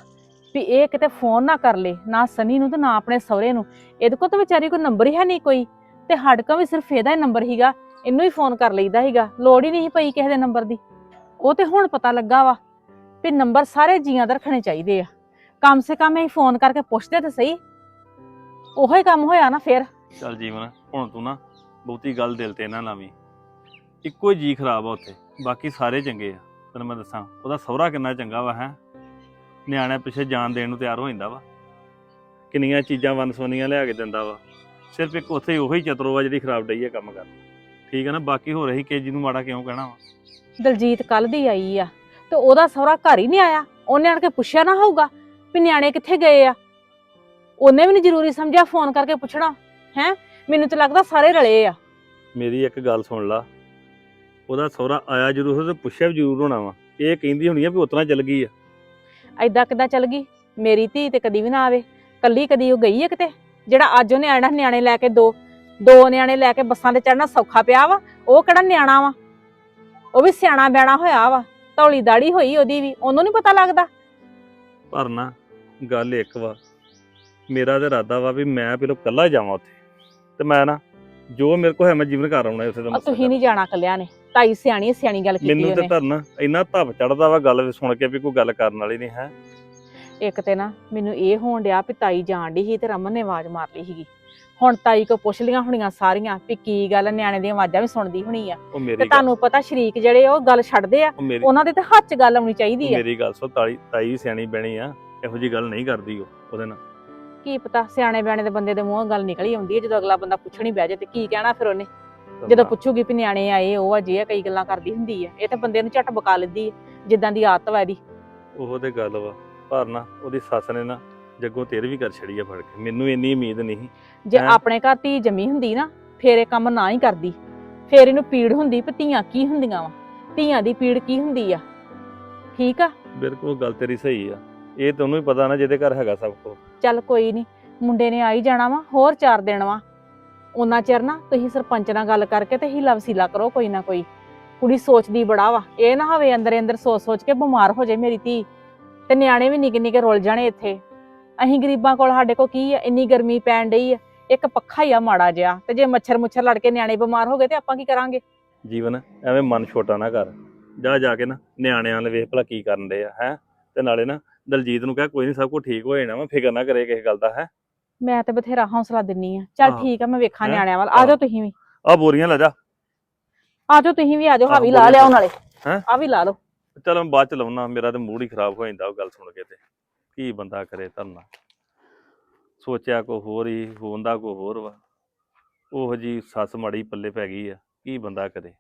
[SPEAKER 5] ਵੀ ਇਹ ਕਿਤੇ ਫੋਨ ਨਾ ਕਰ ਲੇ ਨਾ ਸਨੀ ਨੂੰ ਤੇ ਨਾ ਆਪਣੇ ਸਹੁਰੇ ਨੂੰ। ਇਹਦੇ ਕੋਲ ਤਾਂ ਵਿਚਾਰੀ ਕੋਈ ਨੰਬਰ ਹੀ ਹੈ ਨਹੀਂ ਕੋਈ। ਤੇ ਹੜਕਾ ਵੀ ਸਿਰਫ ਇਹਦਾ ਹੀ ਨੰਬਰ ਹੀਗਾ, ਇਹਨੂੰ ਹੀ ਫੋਨ ਕਰ ਲਈਦਾ ਹੀਗਾ, ਲੋੜ ਹੀ ਨਹੀਂ ਸੀ ਪਈ ਕਿਸੇ ਦੇ ਨੰਬਰ ਦੀ। ਉਹ ਤੇ ਹੁਣ ਪਤਾ ਲੱਗਾ ਵਾ ਵੀ ਨੰਬਰ ਸਾਰੇ ਜੀਆਂ ਦਾ ਰੱਖਣੇ ਚਾਹੀਦੇ ਆ। ਕਮ ਸੇ ਕਮ ਇਹ ਫੋਨ ਕਰਕੇ ਪੁੱਛਦੇ ਤੇ ਸਹੀ। ਉਹੋ ਹੀ ਕੰਮ ਹੋਇਆ ਨਾ ਫਿਰ।
[SPEAKER 6] ਚੱਲ ਜੀਵਨ, ਹੁਣ ਤੂੰ ਨਾ ਬਹੁਤੀ ਗੱਲ ਦਿਲ ਤੇ ਨਾ ਲਾਵੀਂ। ਇੱਕੋ ਹੀ ਜੀ ਖਰਾਬ ਆ ਉੱਥੇ, ਬਾਕੀ ਸਾਰੇ ਚੰਗੇ ਆ। ਤੈਨੂੰ ਮੈਂ ਦੱਸਾਂ, ਉਹਦਾ ਸਹੁਰਾ ਕਿੰਨਾ ਚੰਗਾ ਵਾ, ਹੈ? ਨਿਆਣਿਆਂ ਪਿੱਛੇ ਜਾਨ ਦੇਣ ਨੂੰ ਤਿਆਰ ਹੋ ਜਾਂਦਾ ਵਾ। ਕਿੰਨੀਆਂ ਚੀਜ਼ਾਂ ਵੰਨ ਵਨਸਵਨੀਆਂ ਲਿਆ ਕੇ ਦਿੰਦਾ ਵਾ। ਸਿਰਫ ਇੱਕ ਉੱਥੇ ਉਹੀ ਚਤਰੋ ਜਿਹੜੀ ਖਰਾਬ ਡਈ ਆ ਕੰਮ ਕਰ ਠੀਕ ਹੈ ਨਾ ਬਾਕੀ ਹੋ ਰਹੀ ਕਿ ਜਿਹਨੂੰ ਮਾੜਾ ਕਿਉਂ ਕਹਿਣਾ ਵਾ?
[SPEAKER 5] ਦਲਜੀਤ ਕੱਲ ਦੀ ਆਈ ਆ ਤੇ ਉਹਦਾ ਸਹੁਰਾ ਘਰ ਹੀ ਨਹੀਂ ਆਇਆ। ਉਹਨੇ ਆਣ ਕੇ ਪੁੱਛਿਆ ਨਾ ਹੋਊਗਾ ਵੀ ਨਿਆਣੇ ਕਿੱਥੇ ਗਏ ਆ। ਉਹਨੇ ਵੀ ਨਹੀਂ ਜ਼ਰੂਰੀ ਸਮਝਿਆ ਫੋਨ ਕਰਕੇ ਪੁੱਛਣਾ ਹੈ? ਮੈਨੂੰ ਤਾਂ ਲੱਗਦਾ ਸਾਰੇ ਰਲੇ ਆ।
[SPEAKER 6] ਮੇਰੀ ਇੱਕ ਗੱਲ ਸੁਣ ਲਾ। ਉਹਦਾ ਸਹੁਰਾ ਆਇਆ ਜ਼ਰੂਰ ਤੇ ਪੁੱਛਿਆ ਵੀ ਜ਼ਰੂਰ ਹੋਣਾ ਵਾ ਇਹ ਕਹਿੰਦੀ ਹੋਣੀ ਆ ਵੀ ਉਤਨਾ ਚੱਲ ਗਈ ਆ।
[SPEAKER 5] ਐਦਾਂ ਕਿੱਦਾਂ ਚੱਲ ਗਈ? ਮੇਰੀ ਧੀ ਤੇ ਕਦੀ ਵੀ ਨਾ ਆਵੇ। ਕੱਲੀ ਕਦੀ ਉਹ ਗਈ ਆ ਕਿਤੇ? ਜਿਹੜਾ ਅੱਜ ਉਹਨੇ ਆਣਾ ਨਿਆਣੇ ਲੈ ਕੇ ਦੋ ਦੋ ਨਿਆਣੇ ਲੈ ਕੇ ਬੱਸਾਂ ਤੇ ਚੜਨਾ ਸੌਖਾ ਪਿਆ ਵਾ ਉਹ ਕਿਹੜਾ ਨਿਆਣਾ ਵਾ? ਉਹ ਵੀ ਸਿਆਣਾ ਬਿਆਣਾ ਹੋਇਆ ਵਾ ਧੌਲੀ ਦਾੜੀ ਹੋਈ ਉਹਦੀ ਵੀ ਉਹਨੂੰ ਨਹੀਂ ਪਤਾ ਲੱਗਦਾ?
[SPEAKER 6] ਪਰ ਨਾ ਗੱਲ ਇੱਕ ਵਾ ਮੇਰਾ ਤੇ ਇਰਾਦਾ ਵਾ ਵੀ ਮੈਂ ਪਹਿਲਾਂ ਇਕੱਲਾ ਹੀ ਜਾਵਾਂ ਉੱਥੇ। ਤੇ ਮੈਂ ਨਾ ਜੋ ਮੇਰੇ ਕੋਲ ਹੈ ਮੈਂ ਜੀਵਨ ਕਰ ਆਉਣਾ ਉੱਥੇ ਦਾ ਮਸਲਾ
[SPEAKER 5] ਤੁਸੀਂ ਨਹੀਂ ਜਾਣਾ ਕੱਲਿਆਂ ਨੇ ਤਾਈ ਸਿਆਣੀ ਸਿਆਣੀ ਗੱਲ ਕੀਤੀ
[SPEAKER 6] ਮੈਨੂੰ ਤੇ
[SPEAKER 5] ਉਹਨੇ।
[SPEAKER 6] ਧਰਨ ਇੰਨਾ ਧੱਪ ਚੜਦਾ ਵਾ ਗੱਲ ਸੁਣ ਕੇ ਵੀ ਕੋਈ ਗੱਲ ਕਰਨ ਵਾਲੀ ਨਹੀਂ ਹੈ।
[SPEAKER 5] ਇੱਕ ਤੇ ਨਾ ਮੈਨੂੰ ਇਹ ਹੋਣ ਡਿਆ ਵੀ ਤਾਈ ਜਾਣ ਡਈ ਸੀ ਤੇ ਰਮਨ ਨੇ ਆਵਾਜ਼ ਮਾਰ ਲਈ ਸੀਗੀ। ਹੁਣ ਤਾਈ ਕੋ ਪੁੱਛ ਲੀਆਂ ਹੋਣੀਆਂ ਸਾਰੀਆਂ ਵੀ ਕੀ ਗੱਲ ਨਿਆਣੇ ਦੀਆਂ ਆਵਾਜ਼ਾਂ ਵੀ ਸੁਣਦੀ ਹੋਣੀ ਆ।
[SPEAKER 6] ਉਹ ਮੇਰੀ
[SPEAKER 5] ਤੇ
[SPEAKER 6] ਗੱਲ
[SPEAKER 5] ਤੁਹਾਨੂੰ ਪਤਾ ਸ਼ਰੀਕ ਜਿਹੜੇ ਉਹ ਗੱਲ ਛੱਡਦੇ ਆ
[SPEAKER 6] ਉਹ ਮੇਰੀ
[SPEAKER 5] ਉਹਨਾਂ ਦੇ ਤੇ ਹੱਥ 'ਚ ਗੱਲ ਆਉਣੀ ਚਾਹੀਦੀ ਆ।
[SPEAKER 6] ਮੇਰੀ ਗੱਲ ਸੋ ਤਾਈ ਤਾਈ ਸਿਆਣੀ ਬਣੀ ਆ ਇਹੋ ਜੀ ਗੱਲ ਨਹੀਂ ਕਰਦੀ ਉਹ ਉਹਦੇ ਨਾਲ।
[SPEAKER 5] ਕੀ ਪਤਾ ਸਿਆਣੇ ਬਿਆਣੇ ਦੇ ਬੰਦੇ ਦੇ ਮੂੰਹੋਂ ਗੱਲ ਨਿਕਲੀ ਆਉਂਦੀ ਹੈ ਜਦੋਂ ਅਗਲਾ ਬੰਦਾ ਪੁੱਛਣੀ ਬਹਿ ਜਾਏ ਤੇ ਕੀ ਕਹਿਣਾ ਫਿਰ ਉਹਨੇ। ਜਦੋਂ ਪੁੱਛੂਗੀ ਵੀ ਨਿਆਣੇ ਆਏ ਉਹ ਆ ਜੇ ਆ ਕਈ ਗੱਲਾਂ ਕਰਦੀ ਹੁੰਦੀ ਆ। ਇਹ ਤਾਂ ਬੰਦੇ ਨੂੰ ਝਟ ਬਕਾ ਲੈਂਦੀ ਆ ਜਿੱਦਾਂ ਦੀ ਆਦਤ ਵਾ ਇਹਦੀ।
[SPEAKER 6] ਉਹ ਤੇ ਗੱਲ ਵਾ। ਪਰ ਨਾ ਉਹਦੀ ਸੱਸ ਨੇ ਨਾ ਜੱਗੋਂ ਤੇਰ ਵੀ ਕਰ ਛੜੀ ਆ ਫੜ ਕੇ। ਮੈਨੂੰ ਇੰਨੀ ਉਮੀਦ ਨਹੀਂ।
[SPEAKER 5] ਜੇ
[SPEAKER 6] ਹੈਂ?
[SPEAKER 5] ਆਪਣੇ ਘਰ ਧੀ ਜੰਮੀ ਹੁੰਦੀ ਨਾ ਫੇਰ ਇਹ ਕੰਮ ਨਾ ਹੀ ਕਰਦੀ। ਫੇਰ ਇਹਨੂੰ ਪੀੜ ਹੁੰਦੀ ਵੀ ਧੀਆਂ ਕੀ ਹੁੰਦੀਆਂ ਵਾ? ਧੀਆਂ ਦੀ ਪੀੜ ਕੀ ਹੁੰਦੀ ਆ? ਠੀਕ ਆ?
[SPEAKER 6] ਬਿਲਕੁਲ ਗੱਲ ਤੇਰੀ ਸਹੀ ਆ। ਇਹ ਤੁਹਾਨੂੰ ਹੀ ਪਤਾ ਨਾ ਜਿਹਦੇ ਘਰ ਹੈਗਾ ਸਭ ਕੁਝ
[SPEAKER 5] ਚੱਲ ਕੋਈ ਨਹੀਂ ਮੁੰਡੇ ਨੇ ਆ ਹੀ ਜਾਣਾ ਵਾ ਹੋਰ ਚਾਰ ਦਿਨ ਵਾ। ਉਹਨਾਂ ਚਿਰ ਨਾ ਤੁਸੀਂ ਸਰਪੰਚ ਨਾਲ ਗੱਲ ਕਰਕੇ ਤੇ ਹੀਲਾ ਵਸੀਲਾ ਕਰੋ ਕੋਈ ਨਾ ਕੋਈ। ਕੁੜੀ ਸੋਚਦੀ ਬੜਾ ਵਾ। ਇਹ ਨਾ ਹੋਵੇ ਅੰਦਰ ਅੰਦਰ ਸੋਚ ਸੋਚ ਕੇ ਬਿਮਾਰ ਹੋ ਜਾਏ ਮੇਰੀ ਧੀ। ਤੇ ਨਿਆਣੇ ਵੀ ਨਿੱਕੇ ਨਿੱਕੇ ਰੁੱਲ ਜਾਣੇ ਇੱਥੇ। ਅਸੀਂ ਗਰੀਬਾਂ ਕੋਲ ਸਾਡੇ ਕੋਲ ਕੀ ਆ? ਇੰਨੀ ਗਰਮੀ ਪੈਣ ਡਈ ਆ। ਇੱਕ ਪੱਖਾ ਹੀ ਆ ਮਾੜਾ ਜਿਹਾ। ਤੇ ਜੇ ਮੱਛਰ ਮੁੱਛਰ ਲੜ ਕੇ ਨਿਆਣੇ ਬਿਮਾਰ ਹੋ ਗਏ ਤੇ ਆਪਾਂ ਕੀ ਕਰਾਂਗੇ?
[SPEAKER 6] ਜੀਵਨ ਐਵੇਂ ਮਨ ਛੋਟਾ ਨਾ ਕਰ। ਜਾ ਜਾ ਕੇ ਨਾ ਨਿਆਣਿਆਂ ਨਾਲ ਵੇਖ ਭਲਾ ਕੀ ਕਰਨ ਦੇ ਆ ਹੈ? ਤੇ ਨਾਲੇ ਨਾ ਦਲਜੀਤ ਨੂੰ ਕਹਿ ਕੋਈ ਨਹੀਂ ਸਭ ਕੁਝ ਠੀਕ ਹੋ ਜਾਣਾ ਵਾ ਫਿਕਰ ਨਾ ਕਰੇ ਕਿਸੇ ਗੱਲ ਦਾ ਹੈ?
[SPEAKER 5] ਮੈਂ ਤੇ ਬਥੇਰਾ ਹੌਸਲਾ ਦਿੰਨੀ ਆ। ਚੱਲ। ਠੀਕ ਆ ਮੈਂ ਵੇਖਾਂ? ਨਿਆਣਿਆਂ ਵੱਲ। ਆ ਜਾਓ ਤੁਸੀਂ ਵੀ।
[SPEAKER 6] ਆ ਬੋਰੀਆਂ ਲੈ ਜਾ।
[SPEAKER 5] ਆ ਜਾਓ ਤੁਸੀਂ ਵੀ ਆ ਜਾਓ। ਹਾਵੀ ਲਾ ਲਿਆਓ ਨਾਲੇ।
[SPEAKER 6] ਹੈਂ?
[SPEAKER 5] ਆ ਵੀ ਲਾ ਲਓ।
[SPEAKER 6] ਚਲ ਮੈਂ ਬਾਅਦ ਚ ਲਾਉਣਾ ਮੇਰਾ ਤੇ ਮੂਡ ਹੀ ਖਰਾਬ ਹੋ ਜਾਂਦਾ ਉਹ ਗੱਲ ਸੁਣ ਕੇ ਤੇ। ਕੀ ਬੰਦਾ ਕਰੇ ਧਰਨਾ? ਸੋਚਿਆ ਕੋ ਹੋਰ ਹੀ, ਹੋਂਦਾ ਕੋ ਹੋਰ ਵਾ। ਉਹ ਜੀ ਸੱਸ ਮਾੜੀ ਪੱਲੇ ਪੈ ਗਈ ਆ, ਕੀ ਬੰਦਾ ਕਰੇ?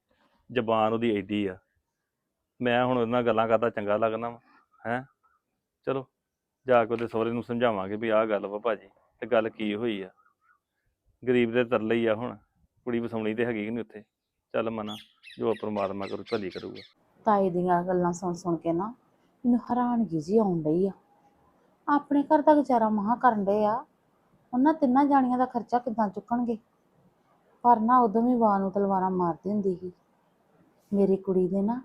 [SPEAKER 6] ਜ਼ਬਾਨ ਉਹਦੀ ਐਡੀ ਆ। ਮੈਂ ਹੁਣ ਉਹਦੇ ਨਾਲ ਗੱਲਾਂ ਕਰਦਾ ਚੰਗਾ ਲੱਗਣਾ ਵਾ, ਹੈ? ਚਲੋ, ਜਾ ਕੇ ਉਹਦੇ ਸਹੁਰੇ ਨੂੰ ਸਮਝਾਵਾਂਗੇ ਵੀ ਆਹ ਗੱਲ ਵਾ ਭਾਜੀ, ਤੇ ਗੱਲ ਕੀ ਹੋਈ ਆ? ਗਰੀਬ ਦੇ ਤਰਲੇ ਹੀ ਆ ਹੁਣ, ਕੁੜੀ ਵਸਾਉਣੀ ਤੇ ਹੈਗੀ ਕਿ ਨਹੀਂ ਉੱਥੇ? ਚੱਲ ਮਨਾ, ਜੋ ਪਰਮਾਤਮਾ ਕਰੂ, ਭਲੀ ਕਰੂਗਾ।
[SPEAKER 7] ਤਾਈ ਦੀਆਂ ਗੱਲਾਂ ਸੁਣ ਸੁਣ ਕੇ ਨਾ ਮੈਨੂੰ ਹੈਰਾਨਗੀ ਜੀ ਆਉਣ ਡਈ ਆ। ਆਪਣੇ ਘਰ ਦਾ ਗੁਜ਼ਾਰਾ ਮਹਾ ਕਰਨ ਡਏ ਆ। ਉਹਨਾਂ ਤਿੰਨਾਂ ਜਾਣੀਆਂ ਦਾ ਖਰਚਾ ਕਿੱਦਾਂ ਚੁੱਕਣਗੇ? ਪਰ ਨਾ ਉਦੋਂ ਵੀ ਵਾਹ ਨੂੰ ਤਲਵਾਰਾਂ ਮਾਰਦੀ ਹੁੰਦੀ ਸੀ। ਮੇਰੀ ਕੁੜੀ ਦੇ ਨਾ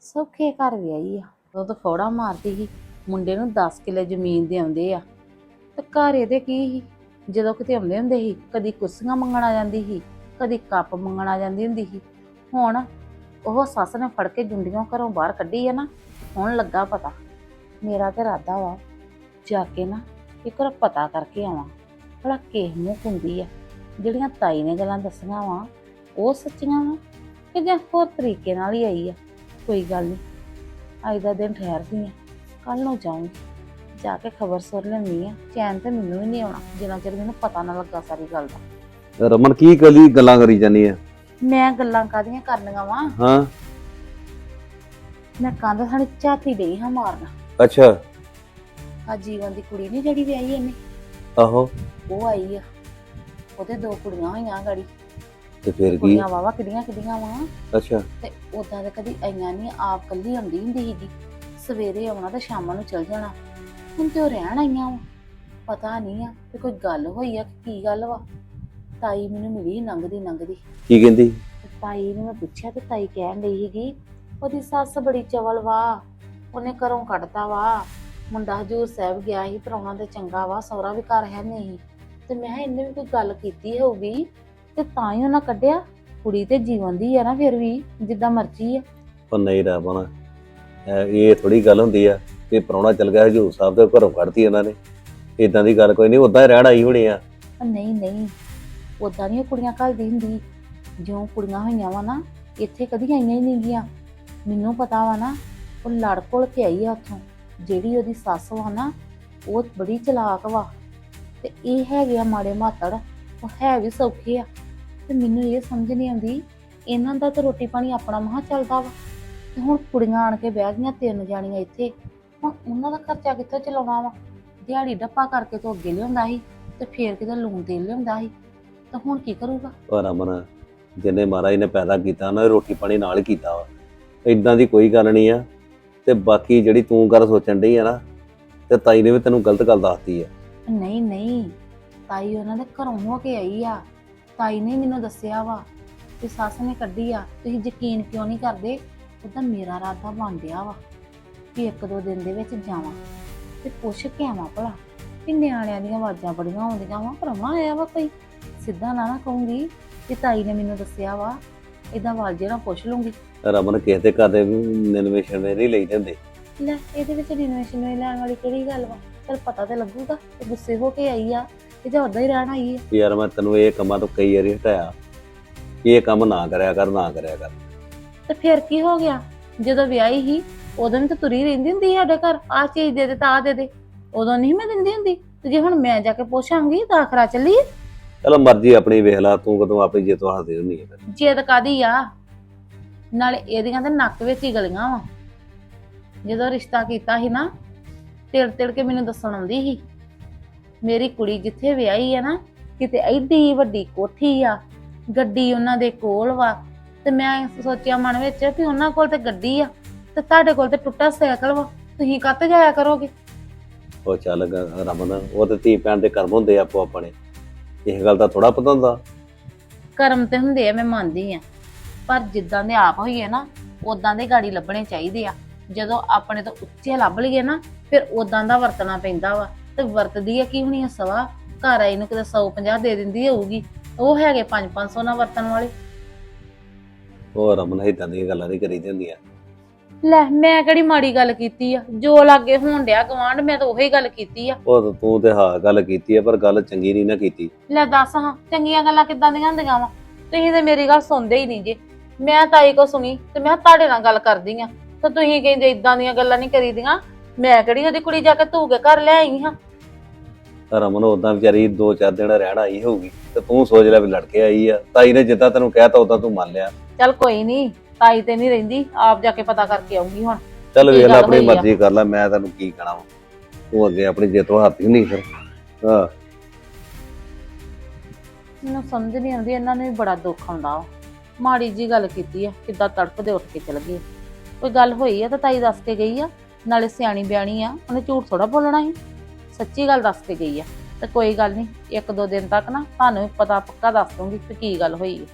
[SPEAKER 7] ਸੌਖੇ ਘਰ ਵਿਆਹੀ ਆ। ਉਹ ਤਾਂ ਫੋੜਾ ਮਾਰਦੀ ਸੀ। ਮੁੰਡੇ ਨੂੰ 10 ਕਿੱਲੇ ਜ਼ਮੀਨ ਦੇ ਆਉਂਦੇ ਆ। ਤੇ ਘਰ ਇਹਦੇ ਕੀ ਸੀ? ਜਦੋਂ ਕਿਤੇ ਆਉਂਦੇ ਹੁੰਦੇ ਸੀ, ਕਦੀ ਕੁਰਸੀਆਂ ਮੰਗਣ ਆ ਜਾਂਦੀ ਸੀ, ਕਦੀ ਕੱਪ ਮੰਗਣ ਆ ਜਾਂਦੀ ਹੁੰਦੀ ਸੀ। ਹੁਣ ਉਹ ਸੱਸ ਨੇ ਫੜ ਕੇ ਜੁੰਡੀਆਂ ਘਰੋਂ ਬਾਹਰ ਕੱਢੀ ਆ ਨਾ, ਹੁਣ ਲੱਗਾ ਪਤਾ। ਮੇਰਾ ਤੇ ਇਰਾਦਾ ਵਾ, ਜਾ ਕੇ ਨਾ ਇੱਕ ਵਾਰ ਪਤਾ ਕਰਕੇ ਆਵਾਂ, ਭਲਾ ਕਿਸ ਮੂੰਹ ਹੁੰਦੀ ਆ। ਜਿਹੜੀਆਂ ਤਾਈ ਨੇ ਗੱਲਾਂ ਦੱਸੀਆਂ ਵਾ, ਉਹ ਸੱਚੀਆਂ ਵਾ ਕਿ ਜਾਂ ਹੋਰ ਤਰੀਕੇ ਨਾਲ ਹੀ ਆਈ ਆ? ਕੋਈ ਗੱਲ ਨਹੀਂ ਅੱਜ ਦਾ ਦਿਨ ਠਹਿਰਦੀ ਆ ਕੱਲ ਨੂੰ ਜਾਊਂਗੀ। ਜਾ ਕੇ ਖਬਰ ਸੁਣ ਲੈਣੀ ਆ, ਚੈਨ ਤੇ ਮੈਨੂੰ ਵੀ ਨਹੀਂ ਆਉਣਾ, ਜਿੰਨਾ ਚਿਰ ਮੈਨੂੰ ਪਤਾ ਨਾ ਲੱਗਾ ਸਾਰੀ ਗੱਲ ਦਾ।
[SPEAKER 8] ਰਮਨ, ਕੀ ਕਲੀ ਗੱਲਾਂ ਕਰੀ ਜਾਨੀ ਆ?
[SPEAKER 7] ਮੈਂ ਗੱਲਾਂ ਕਾਦੀਆਂ ਕਰਨੀਆਂ ਵਾ?
[SPEAKER 8] ਹਾਂ।
[SPEAKER 7] ਮੈਂ ਕੰਧ ਥਾਣੀ ਝਾਤੀ ਡਈ ਹਾਂ ਮਾਰਨਾ।
[SPEAKER 8] ਅੱਛਾ।
[SPEAKER 7] ਆ ਜੀਵਨ ਦੀ ਕੁੜੀ ਨਹੀਂ ਜਿਹੜੀ ਵਿਆਹੀ ਇਹਨੇ?
[SPEAKER 8] ਆਹੋ।
[SPEAKER 7] ਉਹ ਆਈ ਆ। ਉਹਦੇ ਦੋ ਕੁੜੀਆਂ ਹੋਈਆਂ ਗਾੜੀ।
[SPEAKER 8] ਤੇ ਫਿਰ ਕੀ?
[SPEAKER 7] ਕੁੜੀਆਂ ਵਾਵਾ ਕਿੱਡੀਆਂ ਕਿੱਡੀਆਂ ਵਾ?
[SPEAKER 8] ਅੱਛਾ।
[SPEAKER 7] ਤੇ ਉਦਾਂ ਦੇ ਕਦੀ ਆਈਆਂ ਨਹੀਂ ਆਪ ਕੱਲੀ ਆਉਂਦੀ ਹੁੰਦੀ ਸੀਗੀ। ਸਵੇਰੇ ਆਉਣਾ ਤੇ ਸ਼ਾਮਾਂ ਨੂੰ ਚਲ ਜਾਣਾ। ਹੁਣ ਤੇ ਉਹ ਰਹਿਣ ਆਈਆਂ ਵਾ। ਪਤਾ ਨਹੀਂ ਆ ਕਿ ਕੋਈ ਗੱਲ ਹੋਈ ਆ ਕਿ ਕੀ ਗੱਲ ਵਾ। ਤਾਈ ਮੈਨੂੰ ਮਿਲੀ ਲੰਘਦੀ ਲੰਘਦੀ
[SPEAKER 8] ਕੀ ਕਹਿੰਦੀ?
[SPEAKER 7] ਤੇ ਤਾਈ ਨੂੰ ਮੈਂ ਪੁੱਛਿਆ ਤੇ ਤਾਈ ਕਹਿਣ ਡਈ ਸੀਗੀ ਉਹਦੀ ਸੱਸ ਬੜੀ ਚਵਲ ਵਾ ਉਹਨੇ ਘਰੋਂ ਕੱਢਤਾ ਵਾ। ਮੁੰਡਾ ਹਜੂਰ ਸਾਹਿਬ ਗਿਆ ਸੀ ਪ੍ਰਾਹੁਣਾ ਤੇ ਚੰਗਾ ਵਾ ਸਹੁਰਾ ਵੀ ਘਰ ਹੈ ਨਹੀਂ। ਤੇ ਮੈਂ ਕਿਹਾ ਇਹਨੇ ਵੀ ਕੋਈ ਗੱਲ ਕੀਤੀ ਹੋਊਗੀ ਤੇ ਤਾਂ ਹੀ ਉਹਨਾਂ ਕੱਢਿਆ। ਕੁੜੀ ਤੇ ਜੀਵਨ ਦੀ ਆ ਨਾ ਫਿਰ ਵੀ ਜਿੱਦਾਂ ਮਰਜ਼ੀ ਆ।
[SPEAKER 8] ਉਹ ਨਹੀਂ ਰਹਿ ਇਹ ਥੋੜੀ ਗੱਲ ਹੁੰਦੀ ਆ ਕਿ ਪ੍ਰਾਹੁਣਾ ਚਲ ਗਿਆ ਹਜੂਰ ਸਾਹਿਬ ਦੇ ਘਰੋਂ ਕੱਢਤੀ ਇਹਨਾਂ ਨੇ। ਇਦਾਂ ਦੀ ਗੱਲ ਕੋਈ ਨਹੀਂ ਉਦਾਂ ਹੀ ਰਹਿਣ ਆਈ ਹੋਣੀ ਆ।
[SPEAKER 7] ਨਹੀਂ ਨਹੀਂ। ਉਦਾਂ ਦੀਆਂ ਕੁੜੀਆਂ ਘੱਲਦੀ ਹੁੰਦੀ। ਜਿਉਂ ਕੁੜੀਆਂ ਹੋਈਆਂ ਵਾ ਨਾ, ਇੱਥੇ ਕਦੀ ਆਈਆਂ ਹੀ ਨਹੀਂ ਗੀਆਂ। ਮੈਨੂੰ ਪਤਾ ਵਾ ਨਾ, ਉਹ ਲੜ ਕੋਲ ਕੇ ਆਈ ਆ ਉੱਥੋਂ। ਜਿਹੜੀ ਉਹਦੀ ਸੱਸ ਵਾ ਨਾ, ਉਹ ਬੜੀ ਚਲਾਕ ਵਾ। ਤੇ ਇਹ ਹੈਗੇ ਆ ਮਾੜੇ ਮਾਤੜ, ਉਹ ਹੈ ਵੀ ਸੌਖੇ ਆ। ਤੇ ਮੈਨੂੰ ਇਹ ਸਮਝ ਨਹੀਂ ਆਉਂਦੀ, ਇਹਨਾਂ ਦਾ ਤਾਂ ਰੋਟੀ ਪਾਣੀ ਆਪਣਾ ਮਹਾ ਚੱਲਦਾ ਵਾ। ਤੇ ਹੁਣ ਕੁੜੀਆਂ ਆਣ ਕੇ ਬਹਿ ਗਈਆਂ ਤਿੰਨ ਜਾਣੀਆਂ ਇੱਥੇ, ਹੁਣ ਉਹਨਾਂ ਦਾ ਖਰਚਾ ਕਿੱਥੋਂ ਚਲਾਉਣਾ ਵਾ? ਦਿਹਾੜੀ ਡੱਪਾ ਕਰਕੇ ਤੋਂ ਅੱਗੇ ਲਿਆਉਂਦਾ ਸੀ, ਤੇ ਫੇਰ ਕਿਤੇ ਲੂਣ ਤੇਲ ਲਿਆਉਂਦਾ ਸੀ। ਤਾਂ ਹੁਣ ਕੀ ਕਰੂਗਾ?
[SPEAKER 8] ਪਰ ਅਮਨ ਜਿੰਨੇ ਮਹਾਰਾਜ ਨੇ ਪੈਦਾ ਕੀਤਾ ਨੇ ਰੋਟੀ ਪਾਣੀ ਨਾਲ ਹੀ ਕੀਤਾ ਵਾ। ਇਦਾਂ ਦੀ ਕੋਈ ਗੱਲ ਨਹੀਂ ਆ। ਤੇ ਬਾਕੀ ਜਿਹੜੀ ਤੂੰ ਗੱਲ ਸੋਚਣ ਡਈ ਆ ਨਾ ਤੇ ਤਾਈ ਨੇ ਵੀ ਤੈਨੂੰ ਗਲਤ ਗੱਲ ਦੱਸਤੀ ਆ।
[SPEAKER 7] ਨਹੀਂ ਨਹੀਂ। ਤਾਈ ਉਹਨਾਂ ਦੇ ਘਰੋਂ ਹੋ ਕੇ ਆਈ ਆ। ਤਾਈ ਨੇ ਮੈਨੂੰ ਦੱਸਿਆ ਵਾ ਕਿ ਸੱਸ ਨੇ ਕੱਢੀ ਆ। ਤੁਸੀਂ ਯਕੀਨ ਕਿਉਂ ਨਹੀਂ ਕਰਦੇ? ਉਹਦਾ ਮੇਰਾ ਰਾਦਾ ਬਣ ਗਿਆ ਵਾ ਕਿ ਇੱਕ ਦੋ ਦਿਨ ਦੇ ਵਿੱਚ ਜਾਵਾਂ। ਤੇ ਪੁੱਛ ਕੇ ਆਵਾਂ ਭਲਾ ਕਿ ਨਿਆਣਿਆਂ ਦੀਆਂ ਆਵਾਜ਼ਾਂ ਬੜੀਆਂ ਆਉਂਦੀਆਂ ਵਾ ਭਰਮਾ ਆਇਆ ਵਾ ਕੋਈ? ਸਿੱਧਾ ਨਾ ਨਾ ਕਹੂੰਗੀ ਕਿ ਤਾਈ ਨੇ ਮੈਨੂੰ ਦੱਸਿਆ ਵਾ ਇਦਾਂ ਵਾਲ ਜਿਹੜਾ ਪੁੱਛ ਲੂੰਗੀ
[SPEAKER 8] ਰਮਨ ਕਿਸੇ ਦੇ ਘਰ ਦੇ ਨਿਨਵੇਸ਼ਨ ਨਹੀਂ ਲਈ ਜਾਂਦੇ।
[SPEAKER 7] ਲੈ ਇਹਦੇ ਵਿੱਚ ਰਿਨੋਵੇਸ਼ਨ ਲੈਣ ਵਾਲੀ ਕਿਹੜੀ ਗੱਲ ਵਾ? ਪਰ ਪਤਾ ਤੇ ਲੱਗੂਗਾ ਕਿ ਗੁੱਸੇ ਹੋ ਕੇ ਆਈ ਆ ਕਿ ਜਾਂ ਉਦਾਂ ਹੀ ਰਹਿਣ ਆਈ ਆ।
[SPEAKER 8] ਯਾਰ ਮੈਂ ਤੈਨੂੰ ਇਹ ਕੰਮਾਂ ਤੋਂ ਕਈ ਵਾਰੀ ਹਟਾਇਆ ਇਹ ਕੰਮ ਨਾ ਕਰਿਆ ਕਰ ਨਾ ਕਰਿਆ ਕਰ।
[SPEAKER 7] ਤੇ ਫਿਰ ਕੀ ਹੋ ਗਿਆ? ਜਦੋਂ ਵਿਆਹੀ ਸੀ ਉਦੋਂ ਵੀ ਤਾਂ ਤੁਰੀ ਰਹਿੰਦੀ ਹੁੰਦੀ ਸੀ ਸਾਡੇ ਘਰ ਆਹ ਚੀਜ਼ ਦੇ ਦੇ ਤਾਂ ਆਹ ਦੇ ਦੇ। ਉਦੋਂ ਨਹੀਂ ਮੈਂ ਦਿੰਦੀ ਹੁੰਦੀ। ਤੇ ਜੇ ਹੁਣ ਮੈਂ ਜਾ ਕੇ ਪੁੱਛਾਂਗੀ ਤਾਂ ਆਖਰਾ ਚੱਲੀ
[SPEAKER 8] ਚਲੋ ਮਰਜ਼ੀ ਆਪਣੀ ਵੇਖ ਲਾ ਤੂੰ ਕਦੋਂ ਆਪਣੀ ਜੇ ਤੋਂ ਹੱਸਦੀ ਹੁੰਦੀ ਹੈ ਫਿਰ।
[SPEAKER 7] ਜੇਦ ਕਾਦੀ ਆ? ਨਾਲੇ ਇਹਦੀਆਂ ਤੇ ਨੱਕ ਵਿੱਚ ਹੀ ਗਲੀਆਂ ਵਾ। ਜਦੋਂ ਰਿਸ਼ਤਾ ਕੀਤਾ ਸੀ ਨਾ ਤਿੜ ਤਿੜ ਕੇ ਮੈਨੂੰ ਦੱਸਣ ਆਉਂਦੀ ਸੀ ਮੇਰੀ ਕੁੜੀ ਜਿੱਥੇ ਵਿਆਹੀ ਆ ਨਾ ਕਿਤੇ ਐਡੀ ਵੱਡੀ ਕੋਠੀ ਆ ਗੱਡੀ ਉਹਨਾਂ ਦੇ ਕੋਲ ਵਾ ਤੇ ਮੈਂ ਸੋਚਿਆ ਮਨ ਵਿੱਚ ਵੀ ਉਹਨਾਂ ਕੋਲ ਤੇ ਗੱਡੀ ਆ ਤੇ ਤੁਹਾਡੇ ਕੋਲ ਤੇ ਟੁੱਟਾ ਸਾਈਕਲ ਵਾ ਤੁਸੀਂ ਕੱਤ ਜਾਇਆ ਕਰੋਗੇ?
[SPEAKER 8] ਉਹ ਚੱਲ ਗ- ਰਮਨ ਉਹ ਤੇ ਧੀ ਭੈਣ ਦੇ ਕਰਮ ਹੁੰਦੇ ਆ ਆਪੋ ਆਪਣੇ ਇਹ ਗੱਲ ਦਾ ਥੋੜਾ ਪਤਾ ਹੁੰਦਾ।
[SPEAKER 7] ਕਰਮ ਤੇ ਹੁੰਦੇ ਆ ਮੈਂ ਮੰਨਦੀ ਆ। ਪਰ ਜਿੱਦਾਂ ਦੇ ਆਪ ਹੋਈਏ ਨਾ ਉਦਾਂ ਦੇ ਗਾੜੀ ਲੱਭਣੇ ਚਾਹੀਦੇ ਆ। ਜਦੋਂ ਆਪਣੇ ਤੋਂ ਉੱਚੇ ਲੱਭ ਲਈਏ ਨਾ ਫਿਰ ਉਦਾਂ ਦਾ ਵਰਤਣਾ ਪੈਂਦਾ ਵਾ। ਤੇ ਵਰਤਦੀ ਆ ਕੀ ਹੋਣੀ ਆ ਸਵਾ? ਘਰ ਆਈ ਨੂੰ ਕਿਤੇ 150 ਦੇ ਦਿੰਦੀ ਹੋਊਗੀ। ਉਹ ਹੈਗੇ 5-500 ਨਾਲ ਵਰਤਣ ਵਾਲੇ।
[SPEAKER 8] ਉਹ ਰਮਨ ਇਦਾਂ ਦੀਆਂ ਗੱਲਾਂ ਨਹੀਂ ਕਰੀ ਹੁੰਦੀਆਂ।
[SPEAKER 7] ਲੈ ਮੈਂ ਕਿਹੜੀ ਮਾੜੀ ਗੱਲ ਕੀਤੀ ਆ? ਜੋ ਲਾਗੇ ਹੋਣ ਡਿਆ ਗਵਾਂਢ ਮੈਂ ਤਾਂ ਉਹੀ ਗੱਲ ਕੀਤੀ ਆ।
[SPEAKER 8] ਉਹ ਤਾਂ ਤੂੰ ਤੇ ਹਾਂ ਗੱਲ ਕੀਤੀ ਆ ਪਰ ਗੱਲ ਚੰਗੀ ਨਹੀਂ ਨਾ ਕੀਤੀ।
[SPEAKER 7] ਲੈ ਦੱਸ ਹਾਂ ਚੰਗੀਆਂ ਗੱਲਾਂ ਕਿੱਦਾਂ ਦੀਆਂ ਹੁੰਦੀਆਂ ਵਾ? ਤੁਸੀਂ ਤੇ ਮੇਰੀ ਗੱਲ ਸੁਣਦੇ ਹੀ ਨਹੀਂ ਜੇ। ਮੈਂ ਤਾਈ ਕੋ ਸੁਣੀ ਤੇ ਮੈਂ ਤੁਹਾਡੇ ਨਾਲ ਗੱਲ ਕਰਦੀ ਆ। ਤਾਂ ਤੁਸੀਂ ਕਹਿੰਦੇ ਇਦਾਂ ਦੀਆਂ ਗੱਲਾਂ ਨਹੀਂ ਕਰੀਦੀਆਂ। ਮੈਂ ਕਿਹੜੀ ਉਹਦੀ ਕੁੜੀ ਜਾ ਕੇ ਧੂ ਕੇ ਘਰ ਲੈ ਆਈ ਹਾਂ?
[SPEAKER 8] ਰਮਨ ਉਦਾਂ ਵਿਚਾਰੀ ਦੋ ਚਾਰ ਦਿਨ ਰਹਿਣ ਆਈ ਹੋਊਗੀ ਤੇ ਤੂੰ ਸੋਚ ਲੈ ਵੀ ਲੜ ਕੇ ਆਈ ਆ। ਤਾਈ ਨੇ ਜਿੱਦਾਂ ਤੈਨੂੰ ਕਹਿਤਾ ਉਦਾਂ ਤੂੰ ਮੰਨ ਲਿਆ।
[SPEAKER 7] ਚੱਲ ਕੋਈ ਨਹੀਂ। ਤਾਈ ਤੇ ਨਹੀਂ ਰਹਿੰਦੀ ਆਪ ਜਾ ਕੇ ਪਤਾ ਕਰਕੇ ਆਉਂਗੀ ਹੁਣ
[SPEAKER 8] ਚੱਲ ਵੇਖ ਲੈ ਆਪਣੀ
[SPEAKER 7] ਆ?
[SPEAKER 8] ਮਰਜ਼ੀ ਕਰ ਲੈ ਮੈਂ ਤੈਨੂੰ ਕੀ ਕਹਣਾ ਵਾ। ਤੂੰ ਅੱਗੇ ਆਪਣੀ ਜਿੱਤ ਤੋਂ ਹੱਥ ਹੀ ਨਹੀਂ ਫਿਰ। ਹਾਂ।
[SPEAKER 7] ਮੈਨੂੰ ਸਮਝ ਨਹੀਂ ਆਉਂਦੀ ਇਹਨਾਂ ਨੂੰ ਵੀ ਬੜਾ ਦੁੱਖ ਆਉਂਦਾ ਵਾ। ਮਾੜੀ ਜੀ ਗੱਲ ਕੀਤੀ ਆ ਕਿੱਦਾਂ ਤੜਪਦੇ ਉੱਠ ਕੇ ਚਲ ਗਏ ਕੋਈ ਗੱਲ ਹੋਈ ਆ ਤਾਂ ਤਾਈ ਦੱਸ ਕੇ ਗਈ ਆ ਨਾਲੇ ਸਿਆਣੀ ਬਿਆਣੀ ਆ ਉਹਨੇ ਝੂਠ ਥੋੜਾ ਬੋਲਣਾ ਸੀ। ਸੱਚੀ ਗੱਲ ਦੱਸ ਕੇ ਗਈ ਆ ਤੇ ਕੋਈ ਗੱਲ ਨਹੀਂ ਇੱਕ ਦੋ ਦਿਨ ਤੱਕ ਨਾ ਤੁਹਾਨੂੰ ਵੀ ਪਤਾ ਪੱਕਾ ਦੱਸ ਦੂੰਗੀ ਕਿ ਕੀ ਗੱਲ ਹੋਈ ਹੈ